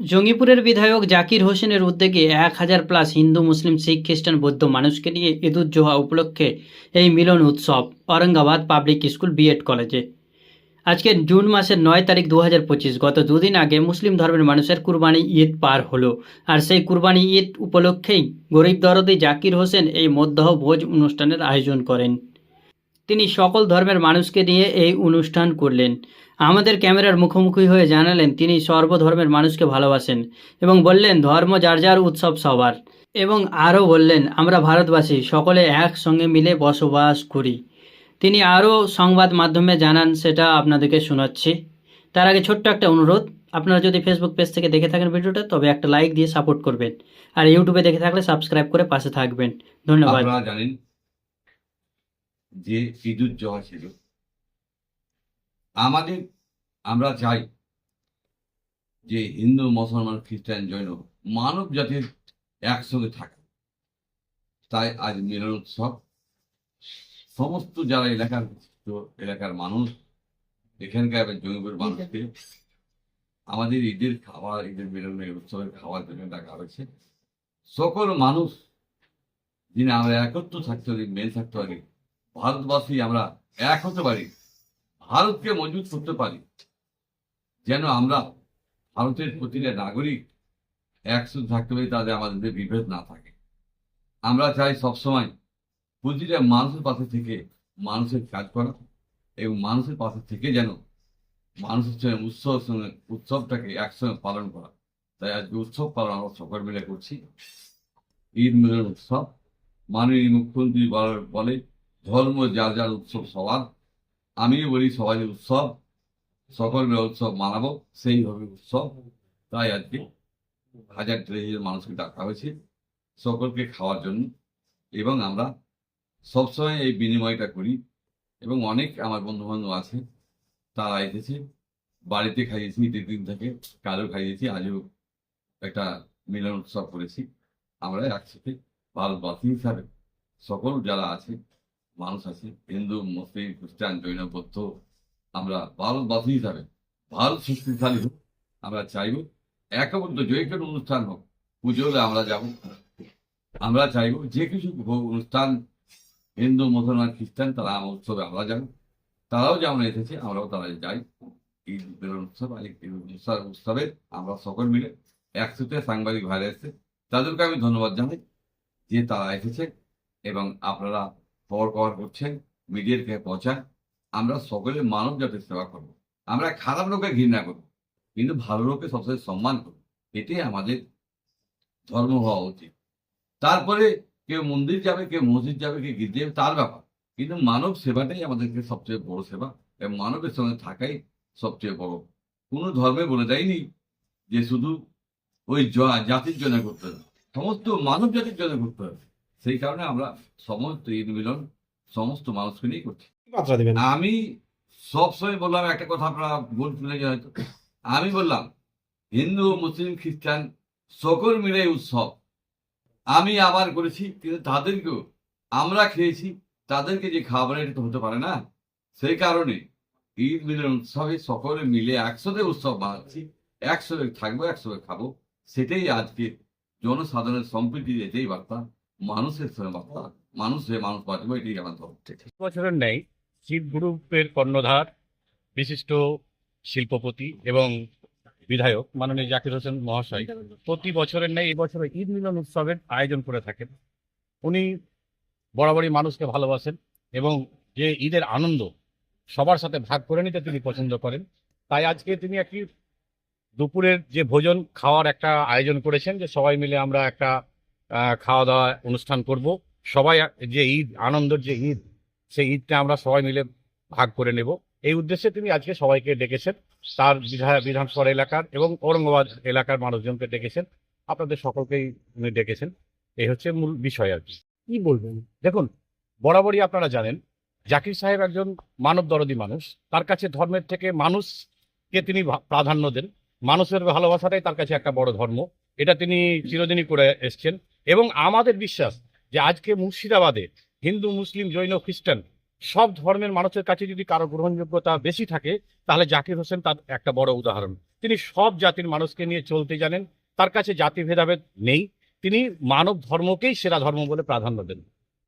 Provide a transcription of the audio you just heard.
জঙ্গিপুরের বিধায়ক জাকির হোসেনের উদ্যোগে এক হাজার প্লাস হিন্দু, মুসলিম, শিখ, খ্রিস্টান, বৌদ্ধ মানুষকে নিয়ে ঈদুজ্জোহা উপলক্ষে এই মিলন উৎসব অরঙ্গাবাদ পাবলিক স্কুল বিএড কলেজে। আজকে জুন মাসের নয় তারিখ দু হাজার পঁচিশ, গত দুদিন আগে মুসলিম ধর্মের মানুষের কুরবানি ঈদ পার হলো। আর সেই কুরবানি ঈদ উপলক্ষেই গরিব দরদি জাকির হোসেন এই মধ্যাহ ভোজ অনুষ্ঠানের আয়োজন করেন। তিনি সকল ধর্মের মানুষকে নিয়ে এই অনুষ্ঠান করলেন। আমাদের ক্যামেরার মুখোমুখি হয়ে জানালেন, তিনি সর্বধর্মের মানুষকে ভালোবাসেন এবং বললেন, ধর্ম যার যার উৎসব সবার। এবং আরও বললেন, আমরা ভারতবাসী, সকলে একসঙ্গে মিলে বসবাস করি। তিনি আরও সংবাদ মাধ্যমে জানান, সেটা আপনাদেরকে শোনাচ্ছি। তার আগে ছোট্ট একটা অনুরোধ, আপনারা যদি ফেসবুক পেজ থেকে দেখে থাকেন ভিডিওটা, তবে একটা লাইক দিয়ে সাপোর্ট করবেন। আর ইউটিউবে দেখে থাকলে সাবস্ক্রাইব করে পাশে থাকবেন। ধন্যবাদ। জানেন যে ঈদুজ্জোহা ছিল। আমাদের, আমরা চাই যে হিন্দু, মুসলমান, খ্রিস্টান জৈন মানব জাতির একসঙ্গে থাকা তাই আজ মিলন উৎসব, সমস্ত যারা এলাকার এলাকার মানুষ, এখানকার জঙ্গিপুর মানুষকে, আমাদের ঈদের খাবার, ঈদের মিলনের উৎসবের খাওয়ার জন্য ডাকা হয়েছে। সকল মানুষ, যিনি আমরা একত্র থাকতে পারি মেল থাকতে পারি ভারতবাসী আমরা এক হতে পারি, ভারতকে মজবুত করতে পারি, যেন আমরা ভারতের প্রতিটা নাগরিক একসাথে থাকতে পারি তাদের আমাদের বিভেদ না থাকে। আমরা চাই সবসময় প্রতিটা মানুষের পাশে থেকে মানুষের কাজ করা এবং মানুষের পাশে থেকে যেন মানুষের সঙ্গে উৎসব সঙ্গে উৎসবটাকে একসঙ্গে পালন করা। তাই আজকে উৎসব পালন আমরা সকল মিলে করছি। ঈদ মিলন উৎসব। মাননীয় মুখ্যমন্ত্রী বলে ধর্ম, যার যার উৎসব সবার। আমিও বলি সবাই উৎসব, সকল মিলে উৎসব মানাবো, সেই হবে উৎসব। তাই আজকে হাজার দেড় মানুষকে ডাকা হয়েছে সকলকে খাওয়ার জন্য। এবং আমরা সবসময় এই বিনিময়টা করি। এবং অনেক আমার বন্ধু বান্ধব আছে, তারা এসেছে। বাড়িতে খাইয়েছি ঈদের দিন থেকে কালও খাইয়েছি, আজও একটা মিলন উৎসব করেছি। আমরা একসাথে ভারতবাসী হিসাবে সকল যারা আছে মানুষ আছে, হিন্দু, মুসলিম, খ্রিস্টান, জৈন, বৌদ্ধ, আমরা ভারতবাসী হিসাবে, ভারত শক্তিশালী হোক, আমরা চাইব একবদ্ধ যে কোনো অনুষ্ঠান হোক, পুজো হলে আমরা যাব। আমরা চাইব যে কিছু অনুষ্ঠান, হিন্দু, মুসলমান, খ্রিস্টান, তারা আমার উৎসবে আমরা যাব। তারাও যেমন এসেছে, আমরাও তারা যাই। ঈদ উৎসব উৎসব- উৎসবে আমরা সকল মিলে একসাথে সাংবাদিক ভাইরা এসেছে। তাদেরকে আমি ধন্যবাদ জানাই যে তারা এসেছে এবং আপনারা খবর কভার করছেন, মিডিয়ার কাছে পৌঁছান, আমরা সকলে মানব জাতির সেবা করব। আমরা খারাপ লোকে ঘৃণা করব, কিন্তু ভালো লোকে সবসময় সম্মান করব। এটাই আমাদের ধর্ম হওয়া উচিত। তারপরে কেউ মন্দির যাবে, কেউ মসজিদ যাবে, কেউ গির্জে যাবে, তার ব্যাপার। কিন্তু মানব সেবাটাই আমাদেরকে সবচেয়ে বড় সেবা, এবং মানবের সঙ্গে থাকাই সবচেয়ে বড়। কোনো ধর্মে বলে দেয়নি যে শুধু ওই জাতির জন্য করতে হবে। সমস্ত মানব জাতির জন্য করতে হবে। সেই কারণে আমরা সমস্ত ঈদ মিলন সমস্ত মানুষকে নিয়ে করছি। আমি সবসময় বললাম একটা কথা আপনারা ভুল শুনে হয়তো। আমি বললাম হিন্দু মুসলিম খ্রিস্টান সকল মিলে উৎসব। আমি আবার করেছি কিন্তু তাদেরকেও আমরা খেয়েছি তাদেরকে যে খাবার এটা তো হতে পারে না। সেই কারণে ঈদ মিলন উৎসবে সকলে মিলে একসাথে উৎসব বানাচ্ছি একসাথে থাকব একসাথে খাব সেটাই আজকে জনসাধারণের সম্প্রীতি এটাই বার্তা। মানুষের বার্তা মানুষ হয়ে মানুষ বাঁচবো এটাই আমার বছরের নেই শিব গ্রুপের কর্ণধার, বিশিষ্ট শিল্পপতি এবং বিধায়ক মাননীয় জাকির হোসেন মহাশয় প্রতি বছরের নেই এই বছর ঈদ মিলন উৎসবের আয়োজন করে থাকেন। উনি বরাবরই মানুষকে ভালোবাসেন এবং যে ঈদের আনন্দ সবার সাথে ভাগ করে নিতে তিনি পছন্দ করেন। তাই আজকে তিনি একটি দুপুরের যে ভোজন খাওয়ার একটা আয়োজন করেছেন যে সবাই মিলে আমরা একটা খাওয়া দাওয়া অনুষ্ঠান করব। সবাই যে ঈদ আনন্দের যে ঈদ সেই ঈদটা আমরা সবাই মিলে ভাগ করে নেব। এই উদ্দেশ্যে তিনি আজকে সবাইকে ডেকেছেন। তার বিধা- বিধানসভা এলাকার এবং ঔরঙ্গাবাদ এলাকার মানুষজনকে ডেকেছেন। আপনাদের সকলকেই উনি ডেকেছেন। এই হচ্ছে মূল বিষয় আর কি। কি বলবেন? দেখুন বরাবরই আপনারা জানেন জাকির সাহেব একজন মানব দরদি মানুষ। তার কাছে ধর্মের থেকে মানুষকে তিনি প্রাধান্য দেন। মানুষের ভালোবাসাটাই তার কাছে একটা বড় ধর্ম। এটা তিনি চিরদিনই করে এসছেন। এবং আমাদের বিশ্বাস যে আজকে মুর্শিদাবাদে হিন্দু, মুসলিম, জৈন, খ্রিস্টান সব ধর্মের মানুষের কাছে যদি কারও গ্রহণযোগ্যতা বেশি থাকে, তাহলে জাকির হোসেন তার একটা বড় উদাহরণ। তিনি সব জাতির মানুষকে নিয়ে চলতে জানেন, তার কাছে জাতি ভেদাভেদ নেই। তিনি মানব ধর্মকেই সেরা ধর্ম বলে প্রাধান্য দেন।